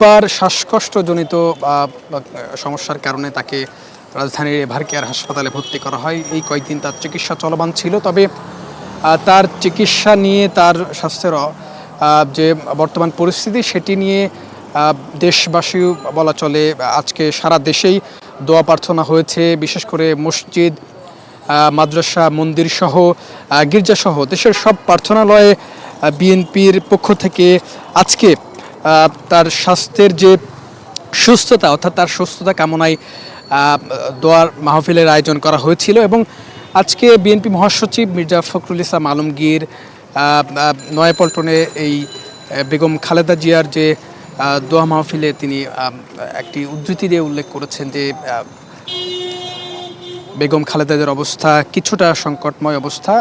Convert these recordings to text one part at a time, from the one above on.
রোববার শ্বাসকষ্টজনিত সমস্যার কারণে তাকে রাজধানীর এভার কেয়ার হাসপাতালে ভর্তি করা হয়। এই কয়েকদিন তার চিকিৎসা চলমান ছিল। তবে তার চিকিৎসা নিয়ে তার স্বাস্থ্যের যে বর্তমান পরিস্থিতি সেটি নিয়ে দেশবাসী বলা চলে, আজকে সারা দেশেই দোয়া প্রার্থনা হয়েছে। বিশেষ করে মসজিদ মাদ্রাসা, মন্দির সহ গির্জা সহ, দেশের সব প্রার্থনালয়ে বিএনপির পক্ষ থেকে আজকে তার স্বাস্থ্যের যে সুস্থতা, অর্থাৎ তার সুস্থতা কামনায় দোয়ার মাহফিলের আয়োজন করা হয়েছিল এবং আজকে বিএনপি মহাসচিব মির্জা ফখরুল ইসলাম আলমগীর নয়াপল্টনে এই বেগম খালেদা জিয়ার যে দোয়া মাহফিলে তিনি একটি উদ্ধৃতি দিয়ে উল্লেখ করেছেন যে বেগম খালেদাদের অবস্থা কিছুটা সংকটময় অবস্থা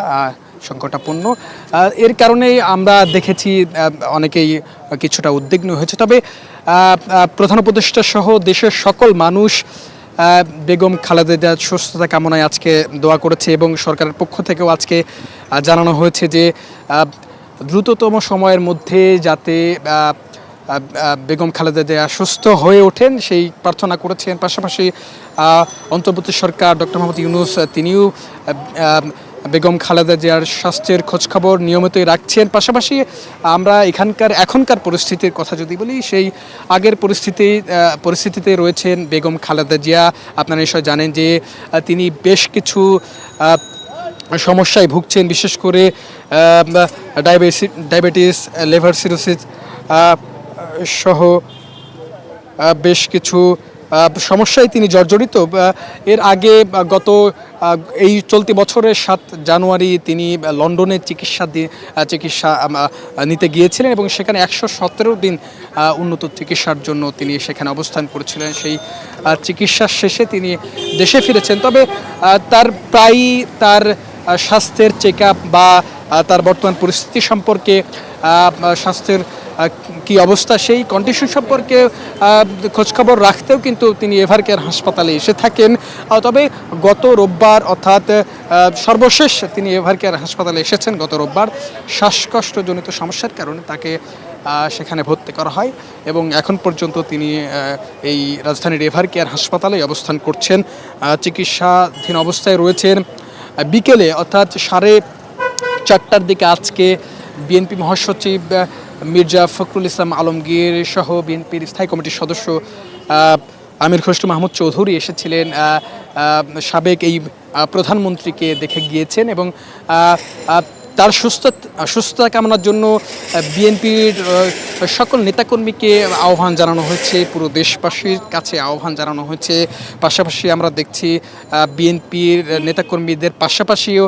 সংকটাপন্ন। আহ, এর কারণেই আমরা দেখেছি অনেকেই কিছুটা উদ্বিগ্ন হয়েছে। তবে প্রধান উপদেষ্টা সহ দেশের সকল মানুষ বেগম খালেদার সুস্থতা কামনায় আজকে দোয়া করেছে এবং সরকারের পক্ষ থেকেও আজকে জানানো হয়েছে যে দ্রুততম সময়ের মধ্যে যাতে বেগম খালেদা জিয়া সুস্থ হয়ে ওঠেন সেই প্রার্থনা করেছেন। পাশাপাশি অন্তর্বর্তী সরকার ডক্টর মোহাম্মদ ইউনুস তিনিও বেগম খালেদা জিয়ার স্বাস্থ্যের খোঁজখবর নিয়মিতই রাখছেন। পাশাপাশি আমরা এখানকার এখনকার পরিস্থিতির কথা যদি বলি, সেই আগের পরিস্থিতি পরিস্থিতিতে রয়েছেন বেগম খালেদা জিয়া। আপনারা নিশ্চয় জানেন যে তিনি বেশ কিছু সমস্যায় ভুগছেন, বিশেষ করে ডায়াবেটিস ডায়াবেটিস, লিভার সিরোসিস সহ বেশ কিছু সমস্যায় তিনি জর্জরিত। এর আগে গত এই চলতি বছরের সাত জানুয়ারি তিনি লন্ডনে চিকিৎসা দিয়ে চিকিৎসা নিতে গিয়েছিলেন এবং সেখানে একশো সতেরো দিন উন্নত চিকিৎসার জন্য তিনি সেখানে অবস্থান করেছিলেন। সেই আহ, চিকিৎসার শেষে তিনি দেশে ফিরেছেন। তবে তার প্রায়ই তার স্বাস্থ্যের চেক বা তার বর্তমান পরিস্থিতি সম্পর্কে স্বাস্থ্যের কি অবস্থা? সেই কন্ডিশন সম্পর্কে খোঁজখবর রাখতেও কিন্তু তিনি এভার কেয়ার হাসপাতালে এসে থাকেন। তবে গত রোববার, অর্থাৎ সর্বশেষ তিনি এভার কেয়ার হাসপাতালে এসেছেন। গত রোববার শ্বাসকষ্টজনিত সমস্যার কারণে তাকে সেখানে ভর্তি করা হয় এবং এখন পর্যন্ত তিনি এই রাজধানীর এভার কেয়ার হাসপাতালে অবস্থান করছেন। চিকিৎসাধীন অবস্থায় রয়েছেন। বিকেলে, অর্থাৎ সাড়ে চারটার দিকে আজকে বিএনপি মহাসচিব মির্জা ফখরুল ইসলাম আলমগীর সহ বিএনপির স্থায়ী কমিটির সদস্য আমির খসরু মাহমুদ চৌধুরী এসেছিলেন সাবেক এই প্রধানমন্ত্রীকে দেখে গিয়েছেন এবং তার সুস্থ, সুস্থতা কামনার জন্য বিএনপির সকল নেতাকর্মীকে আহ্বান জানানো হয়েছে, পুরো দেশবাসীর কাছে আহ্বান জানানো হয়েছে। পাশাপাশি আমরা দেখছি বিএনপির নেতাকর্মীদের পাশাপাশিও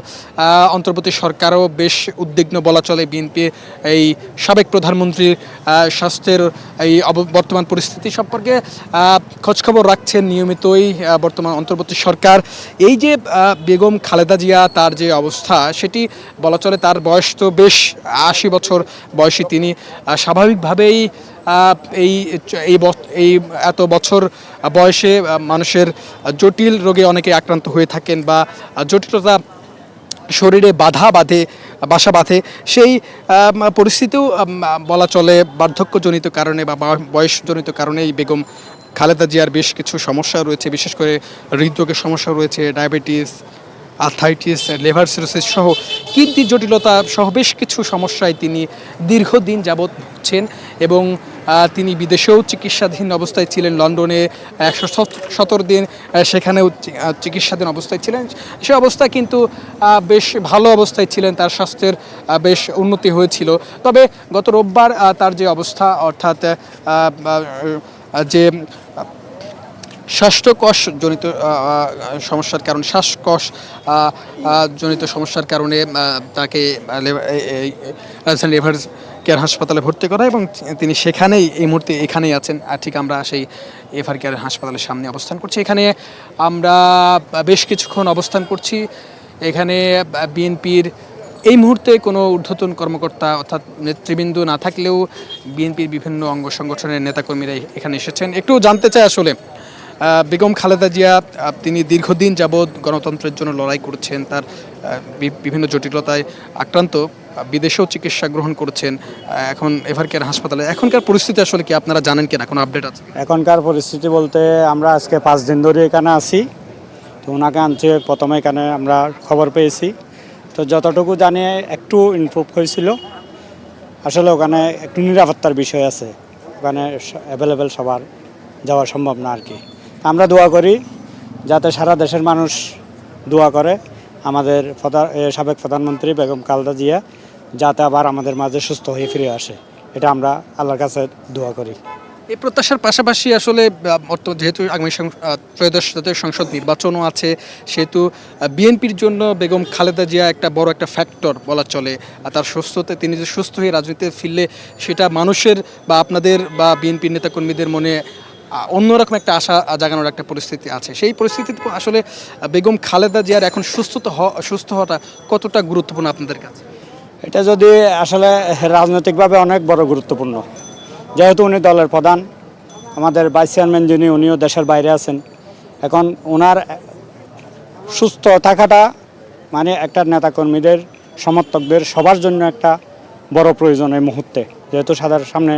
অন্তর্বর্তী সরকারও বেশ উদ্বিগ্ন বলা চলে বিএনপির এই সাবেক প্রধানমন্ত্রীর স্বাস্থ্যের এই বর্তমান পরিস্থিতি সম্পর্কে খোঁজখবর রাখছেন নিয়মিতই বর্তমান অন্তর্বর্তী সরকার। এই যে বেগম খালেদা জিয়া তার যে অবস্থা, সেটি বলা চলে তার বয়স তো বেশ আশি বছর বয়সী তিনি স্বাভাবিকভাবেই এই এই এই এত বছর বয়সে মানুষের জটিল রোগে অনেকে আক্রান্ত হয়ে থাকেন বা জটিলতা শরীরে বাধা বাঁধে, বাসা বাঁধে, সেই পরিস্থিতিও বলা চলে বার্ধক্যজনিত কারণে বা বয়সজনিত কারণে এই বেগম খালেদা জিয়ার বেশ কিছু সমস্যা রয়েছে। বিশেষ করে হৃদরোগের সমস্যা রয়েছে, ডায়াবেটিস আর্থাইটিস লিভার সিরোসিস সহ কীর্তি জটিলতা সহ বেশ কিছু সমস্যায় তিনি দীর্ঘদিন যাবৎ ভুগছেন এবং তিনি বিদেশেও চিকিৎসাধীন অবস্থায় ছিলেন, লন্ডনে একশো সতেরো দিন সেখানেও চিকিৎসাধীন অবস্থায় ছিলেন। সে অবস্থায় কিন্তু বেশ ভালো অবস্থায় ছিলেন, তার স্বাস্থ্যের বেশ উন্নতি হয়েছিল। তবে গত রোববার তার যে অবস্থা, অর্থাৎ যে শ্বাসকষ জনিত সমস্যার কারণে, শ্বাসকষ জনিত সমস্যার কারণে তাকে রাজধানী লেভার কেয়ার হাসপাতালে ভর্তি করা এবং তিনি সেখানেই, এই মুহূর্তে এখানেই আছেন। আর ঠিক আমরা সেই এভার কেয়ার হাসপাতালের সামনে অবস্থান করছি। এখানে আমরা বেশ কিছুক্ষণ অবস্থান করছি। এখানে বিএনপির এই মুহূর্তে কোনো ঊর্ধ্বতন কর্মকর্তা অর্থাৎ নেতৃবৃন্দ না থাকলেও বিএনপির বিভিন্ন অঙ্গ সংগঠনের নেতাকর্মীরা এখানে এসেছেন। একটু জানতে চাই আসলে বেগম খালেদা জিয়া তিনি দীর্ঘদিন যাবৎ গণতন্ত্রের জন্য লড়াই করছেন, তার বিভিন্ন জটিলতায় আক্রান্ত বিদেশেও চিকিৎসা গ্রহণ করছেন এখন এভারকেয়ার হাসপাতালে। এখনকার পরিস্থিতি আসলে কি আপনারা জানেন কিনা? কোনো আপডেট আছে? এখনকার পরিস্থিতি বলতে আমরা আজকে পাঁচ দিন ধরে এখানে আছি। তো ওনাকে আনছে প্রথমে এখানে আমরা খবর পেয়েছি। তো যতটুকু জানি, একটু ইমপ্রুভ হয়েছিল। আসলে ওখানে একটু নিরাপত্তার বিষয় আছে। ওখানে অ্যাভেলেবেল সবার যাওয়া সম্ভব না আর কি। আমরা দোয়া করি যাতে সারা দেশের মানুষ দোয়া করে। আমাদের সাবেক প্রধানমন্ত্রী বেগম খালেদা জিয়া যাতে আবার আমাদের মাঝে সুস্থ হয়ে ফিরে আসে। এটা আমরা আল্লাহর কাছে দোয়া করি। এই প্রত্যাশার পাশাপাশি আসলে বর্তমান যেহেতু আগামী ত্রয়োদশ জাতীয় সংসদ নির্বাচনও আছে, সেহেতু বিএনপির জন্য বেগম খালেদা জিয়া একটা বড় একটা ফ্যাক্টর বলা চলে। আর তার সুস্থতে, তিনি যে সুস্থ হয়ে রাজনীতিতে ফিরলে, সেটা মানুষের বা আপনাদের বা বিএনপির নেতাকর্মীদের মনে অন্যরকম একটা আশা জাগানোর একটা পরিস্থিতি আছে। সেই পরিস্থিতিতে আসলে বেগম খালেদা জিয়ার এখন সুস্থতা সুস্থ হওয়াটা কতটা গুরুত্বপূর্ণ আপনাদের কাছে? এটা যদি আসলে রাজনৈতিকভাবে অনেক বড় গুরুত্বপূর্ণ। যেহেতু উনি দলের প্রধান, আমাদের ভাইস চেয়ারম্যান যিনি, উনিও দেশের বাইরে আছেন। এখন ওনার সুস্থ থাকাটা মানে একটা নেতাকর্মীদের, সমর্থকদের সবার জন্য একটা বড় প্রয়োজন এই মুহূর্তে। যেহেতু সাধারণ সামনে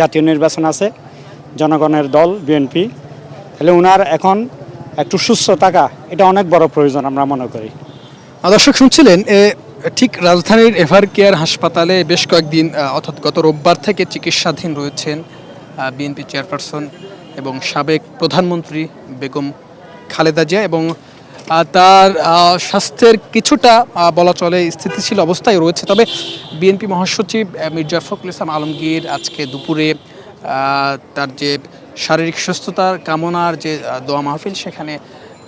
জাতীয় নির্বাচন আছে জনগণের দল, বিএনপি। তাহলে ওনার এখন একটু সুস্থ থাকা, এটা অনেক বড় প্রয়োজন আমরা মনে করি। দর্শক শুনছিলেন ঠিক রাজধানীর এভার কেয়ার হাসপাতালে বেশ কয়েকদিন অর্থাৎ গত রোববার থেকে চিকিৎসাধীন রয়েছেন বিএনপি চেয়ারপারসন এবং সাবেক প্রধানমন্ত্রী বেগম খালেদা জিয়া এবং তার স্বাস্থ্যের কিছুটা বলা চলে স্থিতিশীল অবস্থায় রয়েছে। তবে বিএনপি মহাসচিব মির্জা ফখরুল ইসলাম আলমগীর আজকে দুপুরে তার যে শারীরিক সুস্থতার কামনার যে দোয়া মাহফিল, সেখানে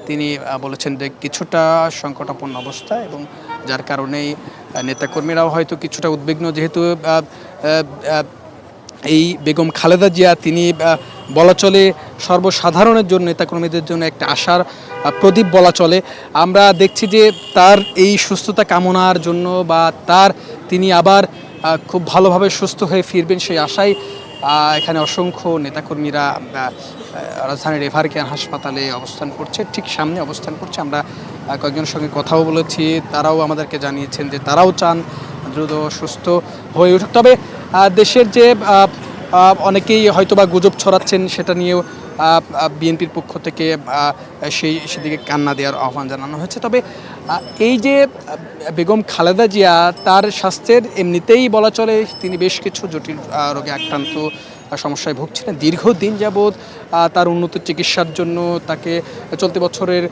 তিনি বলেছেন যে কিছুটা সংকটাপন্ন অবস্থা এবং যার কারণেই নেতাকর্মীরাও হয়তো কিছুটা উদ্বিগ্ন। যেহেতু এই বেগম খালেদা জিয়া, তিনি বলা চলে সর্বসাধারণের জন্য, নেতাকর্মীদের জন্য একটা আশার প্রদীপ বলা চলে। আমরা দেখছি যে তার এই সুস্থতা কামনার জন্য বা তার তিনি আবার খুব ভালোভাবে সুস্থ হয়ে ফিরবেন সেই আশায় এখানে অসংখ্য নেতাকর্মীরা রাজধানীর এভারকেয়ার হাসপাতালে অবস্থান করছে, ঠিক সামনে অবস্থান করছে। আমরা কয়েকজনের সঙ্গে কথাও বলেছি, তারাও আমাদেরকে জানিয়েছেন যে তারাও চান দ্রুত সুস্থ হয়ে উঠুক। তবে দেশের যে অনেকেই হয়তোবা গুজব ছড়াচ্ছেন, সেটা নিয়েও বিএনপির পক্ষ থেকে সেই, সেদিকে কান্না দেওয়ার আহ্বান জানানো হয়েছে। তবে এই যে বেগম খালেদা জিয়া, তার স্বাস্থ্যের এমনিতেই বলা চলে, তিনি বেশ কিছু জটিল রোগে আক্রান্ত সমস্যায় ভুগছিলেন। দীর্ঘদিন যাবৎ তার উন্নত চিকিৎসার জন্য তাকে চলতি বছরের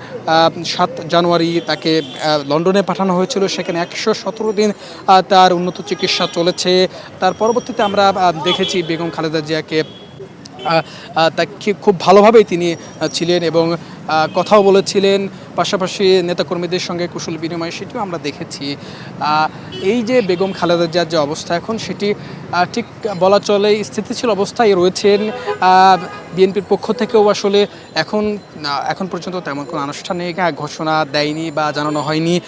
সাত জানুয়ারি তাকে লন্ডনে পাঠানো হয়েছিল। সেখানে একশো সতেরো দিন তার উন্নত চিকিৎসা চলেছে। তার পরবর্তীতে আমরা দেখেছি বেগম খালেদা জিয়াকে তাকে খুব ভালোভাবেই তিনি ছিলেন এবং কথাও বলেছিলেন। পাশাপাশি নেতাকর্মীদের সঙ্গে কুশল বিনিময় সেটিও আমরা দেখেছি। এই যে বেগম খালেদা জিয়ার যে অবস্থা এখন সেটি ঠিক বলা চলে স্থিতিশীল অবস্থায় রয়েছেন। বিএনপির পক্ষ থেকেও আসলে এখন এখন পর্যন্ত তেমন কোনো আনুষ্ঠানিক ঘোষণা দেয়নি বা জানানো হয়নি।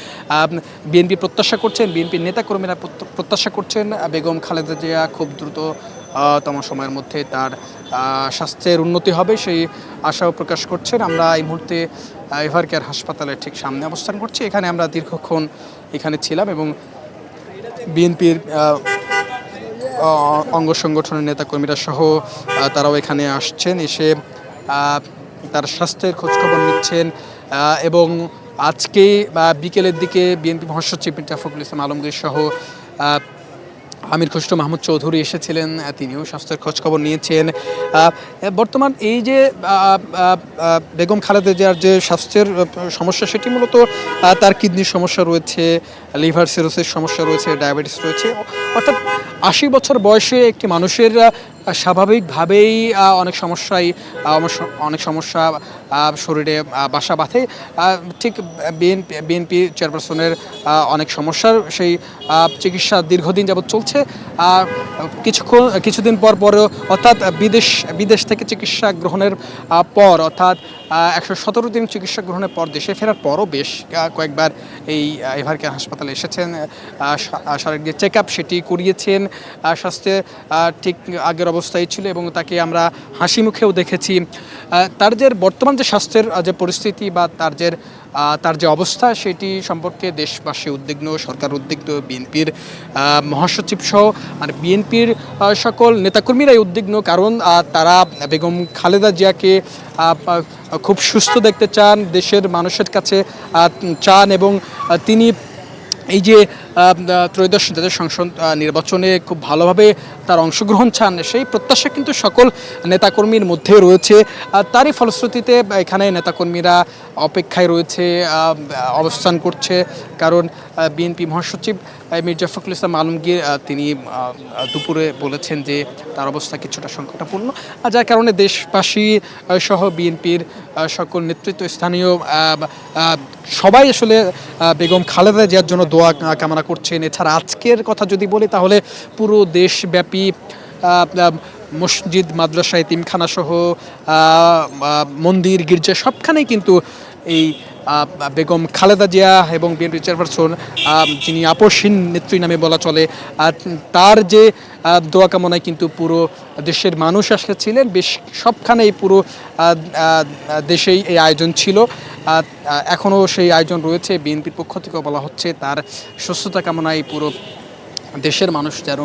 বিএনপি প্রত্যাশা করছেন, বিএনপির নেতাকর্মীরা প্রত্য- প্রত্যাশা করছেন বেগম খালেদা জিয়া খুব দ্রুত তম সময়ের মধ্যে তার স্বাস্থ্যের উন্নতি হবে সেই আশাও প্রকাশ করছেন। আমরা এই মুহূর্তে এভার কেয়ার হাসপাতালে ঠিক সামনে অবস্থান করছি। এখানে আমরা দীর্ঘক্ষণ এখানে ছিলাম এবং বিএনপির অঙ্গ সংগঠনের নেতাকর্মীরা সহ তারাও এখানে আসছেন, এসে তার স্বাস্থ্যের খোঁজখবর নিচ্ছেন এবং আজকে বিকেলের দিকে বিএনপি মহাসচিব মির্জা ফখরুল ইসলাম আলমগীর সহ আমির খসরু মাহমুদ চৌধুরী এসেছিলেন তিনিও স্বাস্থ্যের খোঁজখবর নিয়েছেন। বর্তমান এই যে বেগম খালেদা জিয়ার যে স্বাস্থ্যের সমস্যা, সেটি মূলত তার কিডনির সমস্যা রয়েছে। লিভার সিরোসিস সমস্যা রয়েছে, ডায়াবেটিস রয়েছে। অর্থাৎ আশি বছর বয়সে একটি মানুষের স্বাভাবিকভাবেই অনেক সমস্যায় অনেক সমস্যা শরীরে বাসা বাঁধে। ঠিক বিএনপি বিএনপি চেয়ারপারসনের অনেক সমস্যার সেই চিকিৎসা দীর্ঘদিন যাবৎ চলছে। কিছুক্ষণ, কিছুদিন পর পরেও অর্থাৎ বিদেশ বিদেশ থেকে চিকিৎসা গ্রহণের পর অর্থাৎ একশো সতেরো দিন চিকিৎসা গ্রহণের পর দেশে ফেরার পরও বেশ কয়েকবার এই এভারকে হাসপাতালে এসেছেন। শারীরিক চেক আপ সেটি করিয়েছেন। স্বাস্থ্যে ঠিক আগের অবস্থায় ছিল এবং তাকে আমরা হাসি মুখেও দেখেছি। তার যে বর্তমান যে স্বাস্থ্যের যে পরিস্থিতি বা তার যে তার যে অবস্থা সেটি সম্পর্কে দেশবাসী উদ্বিগ্ন, সরকার উদ্বিগ্ন, বিএনপির মহাসচিব সহ আর বিএনপির সকল নেতাকর্মীরাই উদ্বিগ্ন কারণ তারা বেগম খালেদা জিয়াকে খুব সুস্থ দেখতে চান, দেশের মানুষের কাছে চান এবং তিনি এই যে ত্রয়োদশ জাতীয় সংসদ নির্বাচনে খুব ভালোভাবে তার অংশগ্রহণ চান। সেই প্রত্যাশা কিন্তু সকল নেতাকর্মীর মধ্যে রয়েছে। তারই ফলশ্রুতিতে এখানে নেতাকর্মীরা অপেক্ষায় রয়েছে অবস্থান করছে। কারণ বিএনপি মহাসচিব মির্জা ফখরুল ইসলাম আলমগীর তিনি দুপুরে বলেছেন যে তার অবস্থা কিছুটা সংকটাপূর্ণ যার কারণে দেশবাসী সহ বিএনপির সকল নেতৃত্ব স্থানীয় সবাই আসলে বেগম খালেদা জিয়ার জন্য দোয়া কামনা করছেন। এছাড়া আজকের কথা যদি বলি, তাহলে পুরো দেশব্যাপী মসজিদ মাদ্রাসা তিমখানা সহ আহ, আহ, মন্দির গির্জা সবখানেই কিন্তু এই বেগম খালেদা জিয়া এবং বিএনপি চেয়ারপারসন যিনি আপসহীন নেত্রী নামে বলা চলে তার যে দোয়া কামনায় কিন্তু পুরো দেশের মানুষ আসলে ছিলেন বেশ সবখানেই পুরো দেশেই এই আয়োজন ছিল। এখনও সেই আয়োজন রয়েছে বিএনপির পক্ষ থেকেও বলা হচ্ছে তার সুস্থতা কামনায় পুরো দেশের মানুষ যেন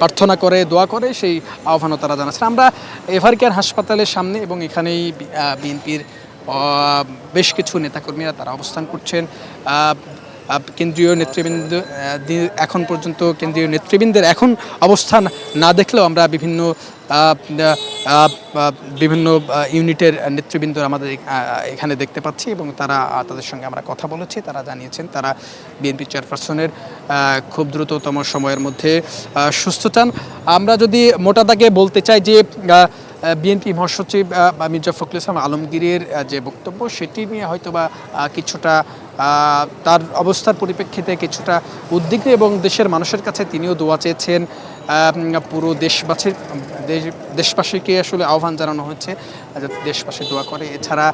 প্রার্থনা করে, দোয়া করে, সেই আহ্বানও তারা জানাচ্ছেন। আমরা এভার কেয়ার হাসপাতালের সামনে এবং এখানেই বিএনপির বেশ কিছু নেতাকর্মীরা তারা অবস্থান করছেন। কেন্দ্রীয় নেতৃবৃন্দ এখন পর্যন্ত কেন্দ্রীয় নেতৃবৃন্দের এখন অবস্থান না দেখলেও আমরা বিভিন্ন বিভিন্ন ইউনিটের নেতৃবৃন্দ আমাদের এখানে দেখতে পাচ্ছি এবং তারা তাদের সঙ্গে আমরা কথা বলেছি, তারা জানিয়েছেন তারা বিএনপি চেয়ারপারসনের খুব দ্রুততম সময়ের মধ্যে সুস্থ চান। আমরা যদি মোটা দাগে বলতে চাই যে বিএনপি মহাসচিব মির্জা ফখরুল ইসলাম আলমগীরের যে বক্তব্য, সেটি নিয়ে হয়তোবা কিছুটা তার অবস্থার পরিপ্রেক্ষিতে কিছুটা উদ্বিগ্ন এবং দেশের মানুষের কাছে তিনিও দোয়া চেয়েছেন পুরো দেশবাসীর, দেশ- দেশবাসীকে আসলে আহ্বান জানানো হয়েছে, যাতে দেশবাসী দোয়া করে। এছাড়া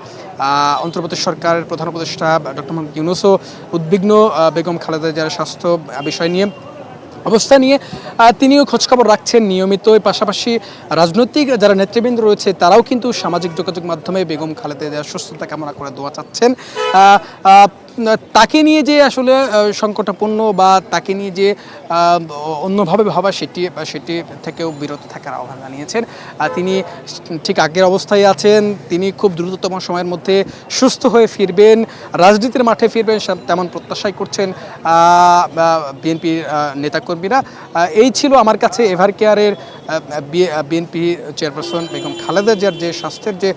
অন্তর্বর্তী সরকারের প্রধান উপদেষ্টা ডক্টর মোহাম্মদ ইউনুসও উদ্বিগ্ন বেগম খালেদা জিয়ার স্বাস্থ্য বিষয় নিয়ে অবস্থা নিয়ে তিনিও খোঁজখবর রাখছেন নিয়মিত। পাশাপাশি রাজনৈতিক যারা নেতৃবৃন্দ রয়েছে, তারাও কিন্তু সামাজিক যোগাযোগ মাধ্যমে বেগম খালেদা সুস্থতা কামনা করে দোয়া চাচ্ছেন। তাকে নিয়ে যে আসলে সংকটাপন্ন বা তাকে নিয়ে যে অন্যভাবে ভাবা সেটি সেটি থেকেও বিরত থাকার আহ্বান জানিয়েছেন। তিনি ঠিক আগের অবস্থায় আছেন, তিনি খুব দ্রুততম সময়ের মধ্যে সুস্থ হয়ে ফিরবেন, রাজনীতির মাঠে ফিরবেন তেমন প্রত্যাশাই করছেন বিএনপির নেতাকর্মীরা। এই ছিল আমার কাছে এভার কেয়ারের বিএনপি চেয়ারপারসন বেগম খালেদা জিয়ার যে স্বাস্থ্যের যে